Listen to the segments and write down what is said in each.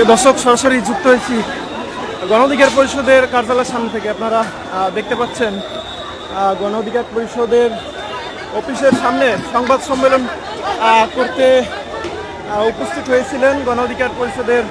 এ দর্শক সরাসরি যুক্ত হয়েছি গণ অধিকার পরিষদের কার্যালয়ের সামনে থেকে। আপনারা দেখতে পাচ্ছেন আহ, গণ অধিকার পরিষদের অফিসের সামনে সংবাদ সম্মেলন করতে উপস্থিত হয়েছিলেন গণ অধিকার পরিষদের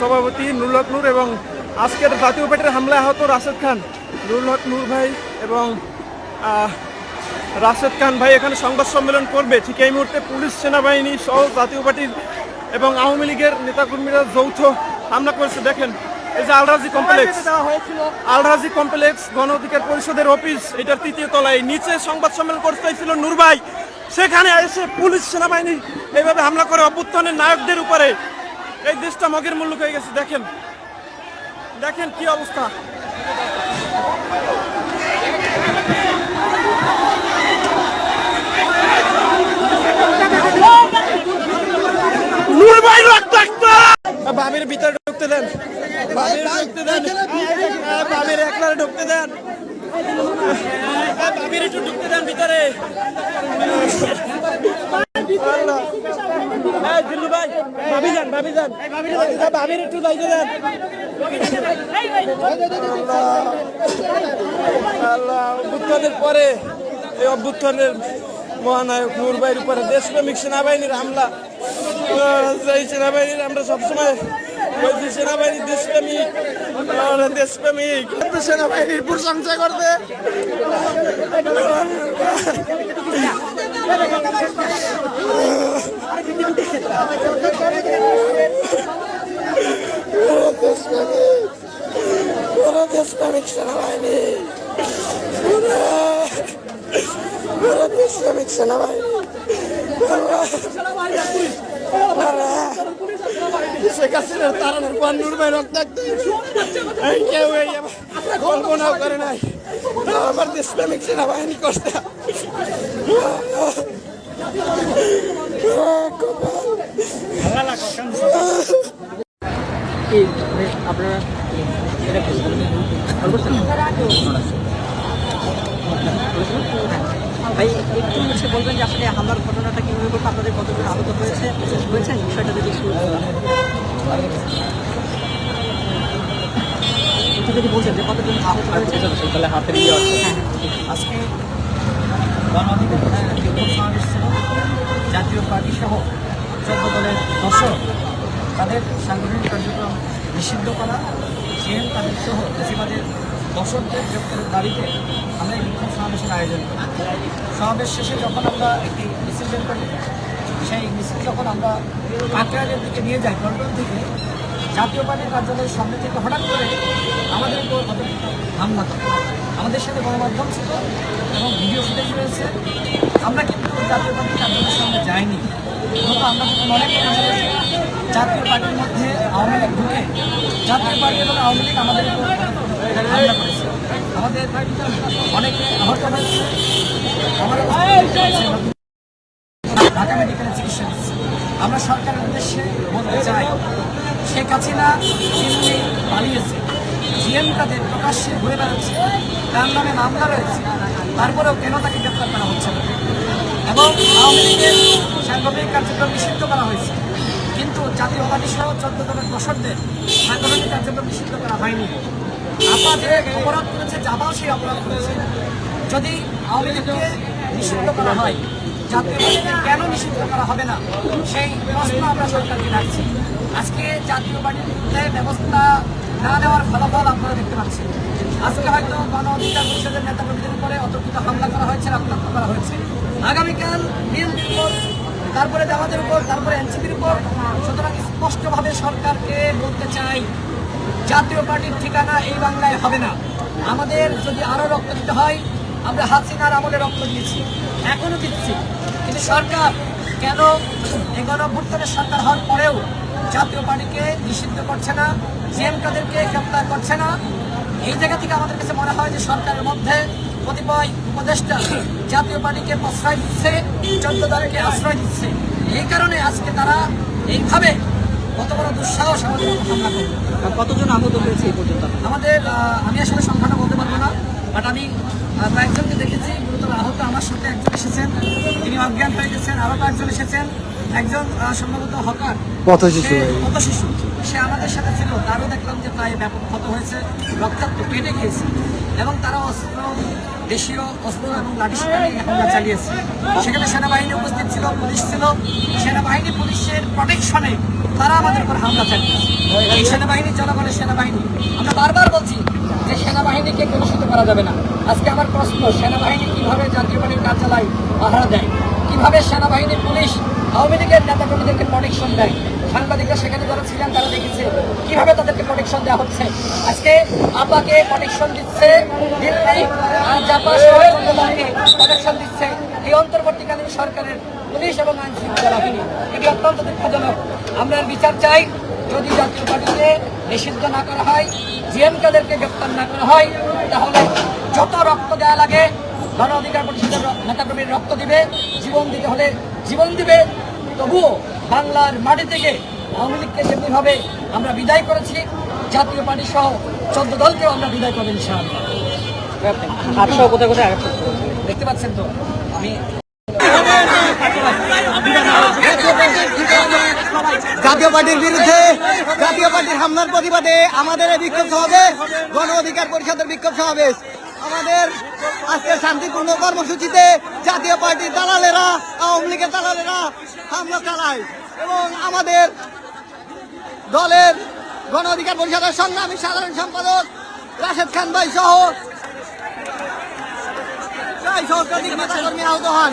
সভাপতি নুরুল হক নূর এবং আজকের জাতীয় পার্টির হামলায় আহত রাশেদ খান। নুরুল হক নূর ভাই এবং রাশেদ খান ভাই এখানে সংবাদ সম্মেলন করবে। ঠিক এই মুহূর্তে পুলিশ সেনাবাহিনী সহ জাতীয় পার্টির এবং আওয়ামী লীগের নেতাকর্মীরা যৌথ হামলা করেছে। দেখেন এই যে আলরাজি কমপ্লেক্স আলরাজি কমপ্লেক্স গণ অধিকার পরিষদের অফিস এটার তৃতীয় তলায়। নিচে সংবাদ সম্মেলন করতে চাইছিল নূর ভাই। সেখানে এসে পুলিশ সেনাবাহিনী এইভাবে হামলা করে অভ্যুত্থানের নায়কদের উপরে। এই দেশটা মগের মূল্য হয়ে গেছে। দেখেন দেখেন কি অবস্থা নূর ভাই রক্ত রক্ত বাবির ভিতরে ঢুকতে দেন বাবির ঢুকতে দেন হ্যাঁ, বাবির একলারে ঢুকতে দেন হ্যাঁ, বাবির একটু ঢুকতে দেন ভিতরে আল্লাহ। হ্যাঁ, দিল্লু ভাই, ভাবি যান, ভাবি যান। ভাবির একটু যাইতে দেন। অভ্যুত্থানের পরে এই অভ্যুত্থানের মহানায়ক নূর ভাইয়ের উপরে দেশপ্রেমিক সেনাবাহিনীর হামলা সেই সেনাবাহিনীর আমরা সবসময় বলছি সেনাবাহিনী দেশপ্রেমিক দেশপ্রেমিক সেনাবাহিনীর প্রশংসা করতে দেশপ্রেমিক সেনাবাহিনী ওরা দেশপ্রেমিক সেনাবাহিনী শেখ হাসিনার তারানোর পর নূর ভাই রক্তাক্ত কেউ এই কল্পনাও করে নাই আমার দেশপ্রেমিক সেনাবাহিনী করতে আপনারা ভাই, একটু হচ্ছে বলবেন যে আসলে হামলার ঘটনাটা কীভাবে করতে আপনাদের কতজন আহত হয়েছে হয়েছেন বিষয়টা যদি একটু একটু যদি বলছেন যে কতজন আহত হয়েছে তাহলে হাতে নিয়ে আসছে হ্যাঁ আজকে গণ অধিকার জাতীয় পার্টি সহ চোদ্দ দলের দর্শক তাদের সাংগঠনিক কার্যক্রম নিষিদ্ধ করা সিএম তাদের সহ বেশিবাদের দর্শকদের যোগের দাবিতে আমরা এই বিক্ষোভ সমাবেশের আয়োজন করি। সমাবেশ শেষে যখন আমরা একটি মিছিল করি, সেই মিছিল যখন আমরা কাকরাইলের দিকে নিয়ে যাই পল্টন থেকে জাতীয় পার্টির কার্যালয়ের সামনে থেকে হঠাৎ করে আমাদের উপর হামলা করে। আমাদের সাথে গণমাধ্যম ছিল এবং ভিডিও ফুটেজ রয়েছে। আমরা কিন্তু জাতীয় পার্টির কার্যালয়ের সামনে যাইনি। মূলত আমরা মনে করি জাতীয় পার্টির মধ্যে আওয়ামী লীগ ঢুকে জাতীয় পার্টি এবং আওয়ামী লীগ আমাদের উপর আমাদের অনেকে আহত হয়েছে। আমরা সরকারের উদ্দেশ্যে বলতে চাই শেখ হাসিনা দিল্লি পালিয়েছে। জিএম তাদের প্রকাশ্যে ঘুরে বেড়াচ্ছে। তার নামে মামলা রয়েছে। তারপরেও কেন তাকে গ্রেপ্তার করা হচ্ছে না? এবং আওয়ামী লীগের সাংগঠনিক কার্যক্রম নিষিদ্ধ করা হয়েছে। কিন্তু জাতীয় পার্টি সহ চোদ্দ দলের দশকদের সাংগঠনিক কার্যক্রম নিষিদ্ধ করা হয়নি। আপা যে অপরাধ করেছে জামাও সেই অপরাধ করেছে। যদি আওয়ামী লীগকে নিষিদ্ধ করা হয় জাতীয় পার্টিকে কেন নিষিদ্ধ করা হবে না? সেই প্রশ্ন আমরা সরকারকে রাখছি। আজকে জাতীয় পার্টির বিরুদ্ধে ব্যবস্থা না নেওয়ার ফলাফল আপনারা দেখতে পাচ্ছেন। আজকে হয়তো গণ অধিকার পরিষদের নেতাকর্মীদের উপরে অতর্কিত হামলা করা হয়েছে, রক্তাক্ত করা হয়েছে। আগামীকাল বিএনপির উপর তারপরে জামাতের উপর, তারপরে এনসিপির উপর। সুতরাং স্পষ্টভাবে সরকারকে বলতে চাই, জাতীয় পার্টির ঠিকানা এই বাংলায় হবে না। আমাদের যদি আরও রক্ত দিতে হয় আমরা হাসিনার আমলে রক্ত দিয়েছি এখনও দিচ্ছি। কিন্তু সরকার কেন এই গণঅভ্যুত্থানের সরকার হওয়ার পরেও জাতীয় পার্টিকে নিষিদ্ধ করছে না জিএম কাদেরকে গ্রেপ্তার করছে না? এই জায়গা থেকে আমাদের কাছে মনে হয় যে সরকারের মধ্যে কতিপয় উপদেষ্টা জাতীয় পার্টিকে প্রশ্রয় দিচ্ছে চোদ্দ দলকে আশ্রয় দিচ্ছে। এই কারণে আজকে তারা এইভাবে কত বড় দুঃসাহস আমাদের উপর হামলা করবে। কতজন আহত হয়েছে এই পর্যন্ত? আমাদের আমি আসলে সংখ্যাটা বলতে পারব না। বাট আমি কয়েকজনকে দেখেছি গুরুতর আহত আমার সাথে একজন এসেছেন। তিনি অজ্ঞান হয়ে গেছেন আরও কয়েকজন এসেছেন। একজন সম্ভবত হকার। পথ শিশু। পথ শিশু? সে আমাদের সাথে ছিল। তারও দেখলাম যে প্রায় ব্যাপক ক্ষত হয়েছে রক্তাক্ত কেটে গিয়েছে। এবং তারা অস্ত্র দেশীয় অস্ত্র এবং লাঠি নিয়ে হামলা চালিয়েছে। সেখানে সেনাবাহিনী উপস্থিত ছিল পুলিশ ছিল। সেনাবাহিনী পুলিশের প্রোটেকশনে তারা আমাদের উপর হামলা চালিয়েছে। এই সেনাবাহিনী জনগণের সেনাবাহিনী। আমরা বারবার বলছি সেনাবাহিনীকে কলুষিত করা যাবে না। আজকে আমার প্রশ্ন, সেনাবাহিনী কীভাবে জাতীয় পার্টির কার্যালয় পাহারা দেয়? কীভাবে সেনাবাহিনী, পুলিশ, আওয়ামী লীগের নেতা কর্মীদেরকে প্রোটেকশন দেয়? সাংবাদিকরা সেখানে যারা ছিলেন, তারা দেখেছে কীভাবে তাদেরকে প্রোটেকশন দেওয়া হচ্ছে। আজকে আপাকে প্রোটেকশন দিচ্ছে দিল্লি, আর জাপা প্রোটেকশন দিচ্ছে। এই অন্তর্বর্তীকালীন সরকারের পুলিশ এবং আইন শৃঙ্খলা বাহিনী। এটি অত্যন্ত দুঃখজনক। আমরা বিচার চাই। যদি জাতীয় পার্টিকে নিষিদ্ধ না করা হয় জিএমকাদেরকে গ্রেপ্তার না করা হয় তাহলে যত রক্ত দেওয়া লাগে গণ অধিকার পরিষদের নেতাকর্মীর রক্ত দিবে জীবন দিতে হলে জীবন দিবে। তবুও বাংলার মাটি থেকে আওয়ামী লীগকে যেমনিভাবে আমরা বিদায় করেছি। জাতীয় পার্টি সহ চোদ্দ দলকেও আমরা বিদায় করব ইনশাআল্লাহ। আটশো কোথায় কোথায় দেখতে পাচ্ছেন তো আমি জাতীয় পার্টির বিরুদ্ধে, জাতীয় পার্টির হামলার প্রতিবাদে আমাদের এই বিক্ষোভ সমাবেশ, গণ অধিকার পরিষদের বিক্ষোভ সমাবেশ। আমাদের আজকে শান্তিপূর্ণ কর্মসূচিতে জাতীয় পার্টির দালালেরা, আওয়ামী লীগের দালালেরা হামলা চালায় এবং আমাদের দলের গণ অধিকার পরিষদের সংগ্রামী সাধারণ সম্পাদক রাশেদ খান ভাই সহ প্রায় সহস্রাধিক নেতাকর্মী আহত হন।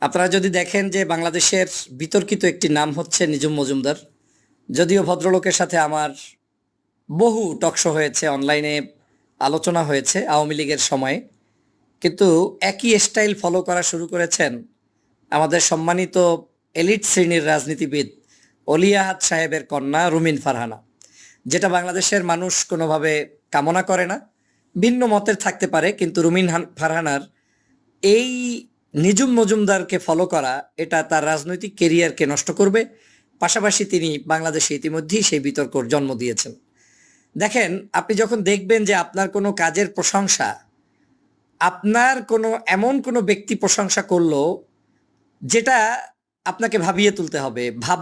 আপনারা যদি দেখেন যে বাংলাদেশের বিতর্কিত একটি নাম হচ্ছে নিজুম মজুমদার, যদিও ভদ্রলোকের সাথে আমার বহু টকশো হয়েছে অনলাইনে আলোচনা হয়েছে আওয়ামী লীগের সময়ে, কিন্তু একই স্টাইল ফলো করা শুরু করেছেন আমাদের সম্মানিত এলিট শ্রেণির রাজনীতিবিদ অলিয়াহাত সাহেবের কন্যা রুমিন ফারহানা, যেটা বাংলাদেশের মানুষ কোনোভাবে কামনা করে না, ভিন্ন মতের থাকতে পারে, কিন্তু রুমিন হান- ফারহানার এই নিজুম মজুমদারকে ফলো করা, এটা তার রাজনৈতিক কেরিয়ারকে নষ্ট করবে। পাশাপাশি তিনি বাংলাদেশে ইতিমধ্যেই সেই বিতর্কর জন্ম দিয়েছেন। দেখেন, আপনি যখন দেখবেন যে আপনার কোনো কাজের প্রশংসা, আপনার কোনো, এমন কোনো ব্যক্তি প্রশংসা করল, যেটা আপনাকে ভাবিয়ে তুলতে হবে, ভাব